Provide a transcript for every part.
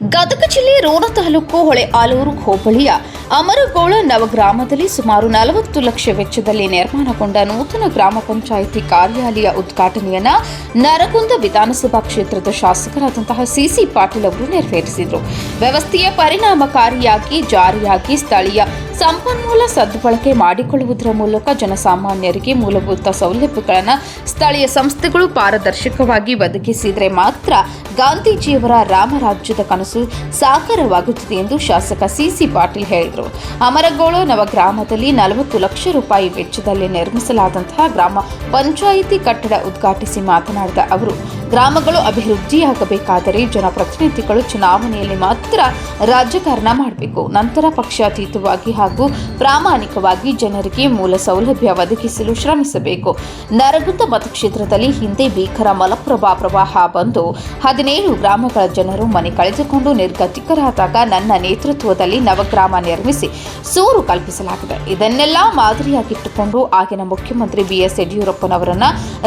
ಗದಗ ಜಿಲ್ಲೆ ರೋಣ ತಾಲೂಕು ಹೊಳೆ ಆಲೂರು ಹೋಬಳಿಯ ಅಮರಗೋಳ ನವಗ್ರಾಮದಲ್ಲಿ ಸುಮಾರು ನಲವತ್ತು ಲಕ್ಷ ವೆಚ್ಚದಲ್ಲಿ ನಿರ್ಮಾಣಗೊಂಡ ನೂತನ ಗ್ರಾಮ ಪಂಚಾಯಿತಿ ಕಾರ್ಯಾಲಯ ಉದ್ಘಾಟನೆಯನ್ನ ನರಗುಂದ ವಿಧಾನಸಭಾ ಕ್ಷೇತ್ರದ ಶಾಸಕರಾದಂತಹ ಸಿಸಿ ಪಾಟೀಲ್ ಅವರು ನೆರವೇರಿಸಿದರು. ವ್ಯವಸ್ಥೆಯ ಪರಿಣಾಮಕಾರಿಯಾಗಿ ಜಾರಿಯಾಗಿ ಸ್ಥಳೀಯ ಸಂಪನ್ಮೂಲ ಸದ್ಬಳಕೆ ಮಾಡಿಕೊಳ್ಳುವುದರ ಮೂಲಕ ಜನಸಾಮಾನ್ಯರಿಗೆ ಮೂಲಭೂತ ಸೌಲಭ್ಯಗಳನ್ನು ಸ್ಥಳೀಯ ಸಂಸ್ಥೆಗಳು ಪಾರದರ್ಶಕವಾಗಿ ಒದಗಿಸಿದರೆ ಮಾತ್ರ ಗಾಂಧೀಜಿಯವರ ರಾಮರಾಜ್ಯದ ಕನಸು ಸಾಕಾರವಾಗುತ್ತದೆ ಎಂದು ಶಾಸಕ ಸಿಸಿ ಪಾಟೀಲ್ ಹೇಳಿದರು. ಅಮರಗೋಳು ನವಗ್ರಾಮದಲ್ಲಿ ನಲವತ್ತು ಲಕ್ಷ ರೂಪಾಯಿ ವೆಚ್ಚದಲ್ಲಿ ನಿರ್ಮಿಸಲಾದಂತಹ ಗ್ರಾಮ ಪಂಚಾಯಿತಿ ಕಟ್ಟಡ ಉದ್ಘಾಟಿಸಿ ಮಾತನಾಡಿದ ಅವರು ಗ್ರಾಮಗಳು ಅಭಿವೃದ್ಧಿಯಾಗಬೇಕಾದರೆ ಜನಪ್ರತಿನಿಧಿಗಳು ಚುನಾವಣೆಯಲ್ಲಿ ಮಾತ್ರ ರಾಜಕಾರಣ ಮಾಡಬೇಕು. ನಂತರ ಪಕ್ಷಾತೀತವಾಗಿ ಹಾಗೂ ಪ್ರಾಮಾಣಿಕವಾಗಿ ಜನರಿಗೆ ಮೂಲ ಸೌಲಭ್ಯ ಒದಗಿಸಲು ಶ್ರಮಿಸಬೇಕು. ನರಗುಂದ ಮತಕ್ಷೇತ್ರದಲ್ಲಿ ಹಿಂದೆ ಭೀಕರ ಮಲಪ್ರಭಾ ಪ್ರವಾಹ ಬಂದು ಹದಿನೇಳು ಗ್ರಾಮಗಳ ಜನರು ಮನೆ ಕಳೆದುಕೊಂಡು ನಿರ್ಗತಿಕರಾದಾಗ ನನ್ನ ನೇತೃತ್ವದಲ್ಲಿ ನವಗ್ರಾಮ ನಿರ್ಮಿಸಿ ಸೂರು ಕಲ್ಪಿಸಲಾಗಿದೆ. ಇದನ್ನೆಲ್ಲ ಮಾದರಿಯಾಗಿಟ್ಟುಕೊಂಡು ಆಗಿನ ಮುಖ್ಯಮಂತ್ರಿ ಬಿಎಸ್ ಯಡಿಯೂರಪ್ಪನವರನ್ನ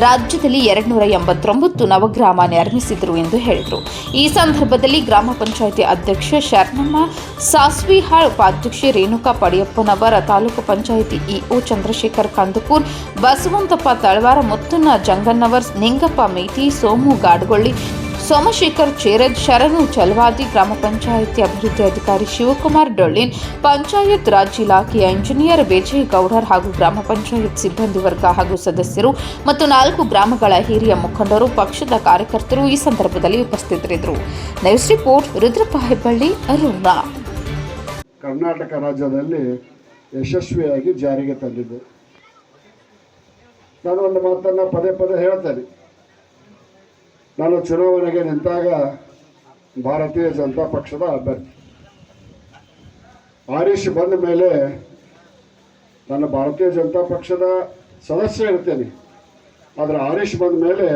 ರಾಜ್ಯದಲ್ಲಿ ಎರಡ್ನೂರ ಎಂಬತ್ತೊಂಬತ್ತು ನವಗ್ರಾಮ ನಿರ್ಮಿಸಿದರು ಎಂದು ಹೇಳಿದರು. ಈ ಸಂದರ್ಭದಲ್ಲಿ ಗ್ರಾಮ ಪಂಚಾಯಿತಿ ಅಧ್ಯಕ್ಷ ಶರಣಮ್ಮ, ಸಾಸ್ವಿಹಾಳ್ ಉಪಾಧ್ಯಕ್ಷೆ ರೇಣುಕಾ ಪಡಿಯಪ್ಪನವರ ತಾಲೂಕು ಪಂಚಾಯಿತಿ ಇಒ ಚಂದ್ರಶೇಖರ್ ಕಂದಕೂರ್, ಬಸವಂತಪ್ಪ ತಳವಾರ ಮುತ್ತುನ ಜಂಗನ್ನವರ್ ನಿಂಗಪ್ಪ ಮೇಟಿ, ಸೋಮು ಗಾಡ್ಗೊಳ್ಳಿ ಸೋಮಶೇಖರ್ ಚೇರದ್ ಶರಣು ಚಲವಾದಿ ಗ್ರಾಮ ಪಂಚಾಯಿತಿ ಅಭಿವೃದ್ಧಿ ಅಧಿಕಾರಿ ಶಿವಕುಮಾರ್ ಡೊಳ್ಳಿನ್, ಪಂಚಾಯತ್ ರಾಜ್ ಇಲಾಖೆಯ ಇಂಜಿನಿಯರ್ ಗೌಡರ್ ಹಾಗೂ ಗ್ರಾಮ ಪಂಚಾಯತ್ ಸಿಬ್ಬಂದಿ ವರ್ಗ ಹಾಗೂ ಸದಸ್ಯರು ಮತ್ತು ನಾಲ್ಕು ಗ್ರಾಮಗಳ ಹಿರಿಯ ಮುಖಂಡರು, ಪಕ್ಷದ ಕಾರ್ಯಕರ್ತರು ಈ ಸಂದರ್ಭದಲ್ಲಿ ಉಪಸ್ಥಿತರಿದ್ದರು. News report, Rudrappa Hebballi, Aruna. Karnataka ರಾಜ್ಯದಲ್ಲಿ ಯಶಸ್ವಿಯಾಗಿ ಜಾರಿಗೆ ತಂದಿದೆ. ನಾನು ಒಂದು ಮಾತನ್ನು ಪದೇ ಪದೇ ಹೇಳ್ತೇನೆ. ನಾನು ಚುನಾವಣೆಗೆ ನಿಂತಾಗ ಭಾರತೀಯ ಜನತಾ ಪಕ್ಷದ ಅಭ್ಯರ್ಥಿ. ಆರೀಶ್ ಬಂದ ಮೇಲೆ ನಾನು ಭಾರತೀಯ ಜನತಾ ಪಕ್ಷದ ಸದಸ್ಯ ಇರ್ತೇನೆ. ಆದರೆ ಆರೀಶ್ ಬಂದ ಮೇಲೆ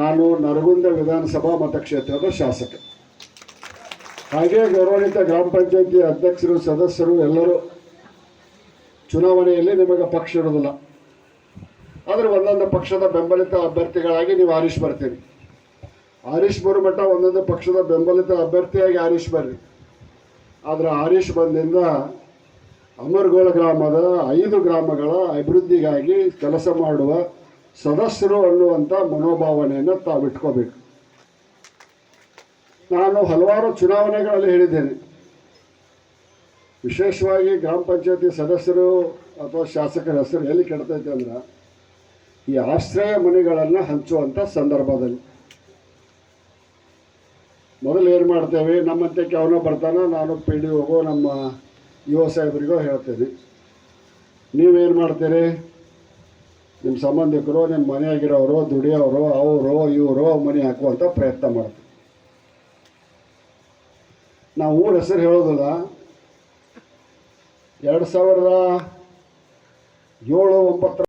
ನಾನು ನರಗುಂದ ವಿಧಾನಸಭಾ ಮತಕ್ಷೇತ್ರದ ಶಾಸಕ. ಹಾಗೆ ಗೌರವಾನ್ವಿತ ಗ್ರಾಮ ಪಂಚಾಯತಿ ಅಧ್ಯಕ್ಷರು, ಸದಸ್ಯರು ಎಲ್ಲರೂ ಚುನಾವಣೆಯಲ್ಲಿ ನಿಮಗೆ ಪಕ್ಷ ಇರೋದಿಲ್ಲ ಆದರೆ ಒಂದೊಂದು ಪಕ್ಷದ ಬೆಂಬಲಿತ ಅಭ್ಯರ್ಥಿಗಳಾಗಿ ನೀವು ಆರೀಶ್ ಬರ್ತೀರಿ. ಆರೀಶ್ ಬರೋ ಮಟ್ಟ ಒಂದೊಂದು ಪಕ್ಷದ ಬೆಂಬಲಿತ ಅಭ್ಯರ್ಥಿಯಾಗಿ ಹರೀಶ್ ಬರ್ರಿ. ಆದರೆ ಹರೀಶ್ ಬಂದಿಂದ ಅಮರ್ಗೋಳ ಗ್ರಾಮದ ಐದು ಗ್ರಾಮಗಳ ಅಭಿವೃದ್ಧಿಗಾಗಿ ಕೆಲಸ ಮಾಡುವ ಸದಸ್ಯರು ಅನ್ನುವಂಥ ಮನೋಭಾವನೆಯನ್ನು ತಾವು ಇಟ್ಕೋಬೇಕು. ನಾನು ಹಲವಾರು ಚುನಾವಣೆಗಳಲ್ಲಿ ಹೇಳಿದ್ದೇನೆ. ವಿಶೇಷವಾಗಿ ಗ್ರಾಮ ಪಂಚಾಯತಿ ಸದಸ್ಯರು ಅಥವಾ ಶಾಸಕರ ಹೆಸರು ಎಲ್ಲಿ ಕೆಡ್ತೈತೆ ಅಂದ್ರೆ ಈ ಆಶ್ರಯ ಮನೆಗಳನ್ನು ಹಂಚುವಂಥ ಸಂದರ್ಭದಲ್ಲಿ. ಮೊದಲು ಏನು ಮಾಡ್ತೇವೆ ನಮ್ಮಂತಕ್ಕೆ ಅವನೋ ಬರ್ತಾನೋ, ನಾನು ಪಿ ಡಿ ಓಗೋ ನಮ್ಮ ಯುವ ಸಾಹೇಬರಿಗೋ ಹೇಳ್ತೇನೆ. ನೀವೇನು ಮಾಡ್ತೀರಿ? ನಿಮ್ಮ ಸಂಬಂಧಿಕರು ನಿಮ್ಮ ಮನೆಯಾಗಿರೋರು, ದುಡಿಯೋರು, ಅವರು, ಇವರು ಮನೆ ಹಾಕುವಂಥ ಪ್ರಯತ್ನ ಮಾಡ್ತೀವಿ. ನಾವು ಊರ ಹೆಸರು ಹೇಳೋದಿಲ್ಲ, ಎರಡು ಸಾವಿರದ ಏಳು ಒಂಬತ್ತರ